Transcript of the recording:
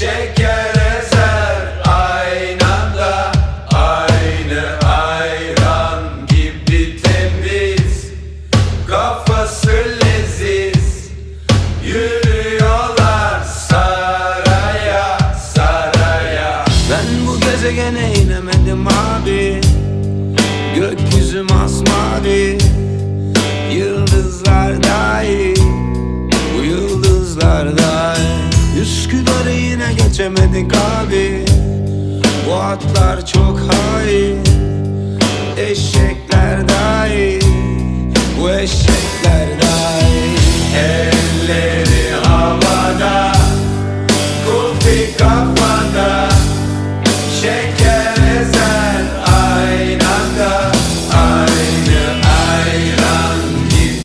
şeker aynada Aynı ayran gibi temiz Kafası leziz. Yürüyorlar saraya saraya. Ben bu gezegene inemedim abi. Gökyüzü masmavi Üsküdar'ı yine geçemedik abi. Bu atlar çok hain Eşekler dahi. Bu eşekler dahi. Elleri havada Kufi kafada Şeker